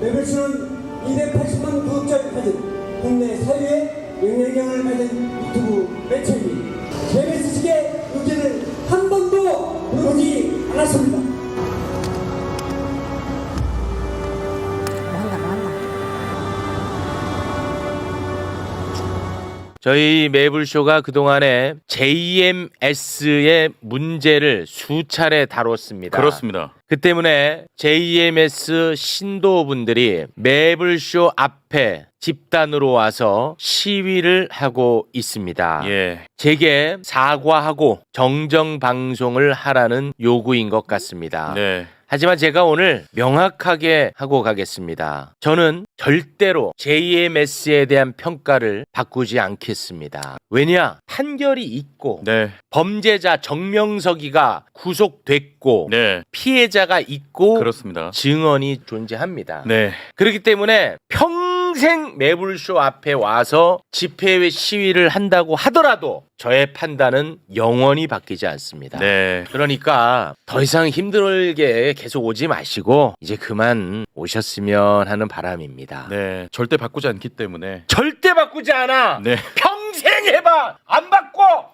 매불쇼는 280만 구독자를 가진 국내 사회의 영향력을 가진 유튜브 저희 매불쇼가 그동안에 JMS의 문제를 수차례 다뤘습니다. 그렇습니다. 그 때문에 JMS 신도분들이 매불쇼 앞에 집단으로 와서 시위를 하고 있습니다. 예. 제게 사과하고 정정 방송을 하라는 요구인 것 같습니다. 네. 하지만 제가 오늘 명확하게 하고 가겠습니다. 저는 절대로 JMS에 대한 평가를 바꾸지 않겠습니다. 왜냐? 판결이 있고 네. 범죄자 정명석이가 구속됐고 네. 피해자가 있고 그렇습니다. 증언이 존재합니다. 네. 그렇기 때문에 평 생 매불쇼 앞에 와서 집회 시위를 한다고 하더라도 저의 판단은 영원히 바뀌지 않습니다. 네. 그러니까 더 이상 힘들게 계속 오지 마시고 이제 그만 오셨으면 하는 바람입니다. 네. 절대 바꾸지 않기 때문에 절대 바꾸지 않아. 네. 평생 해봐. 안 바꿔.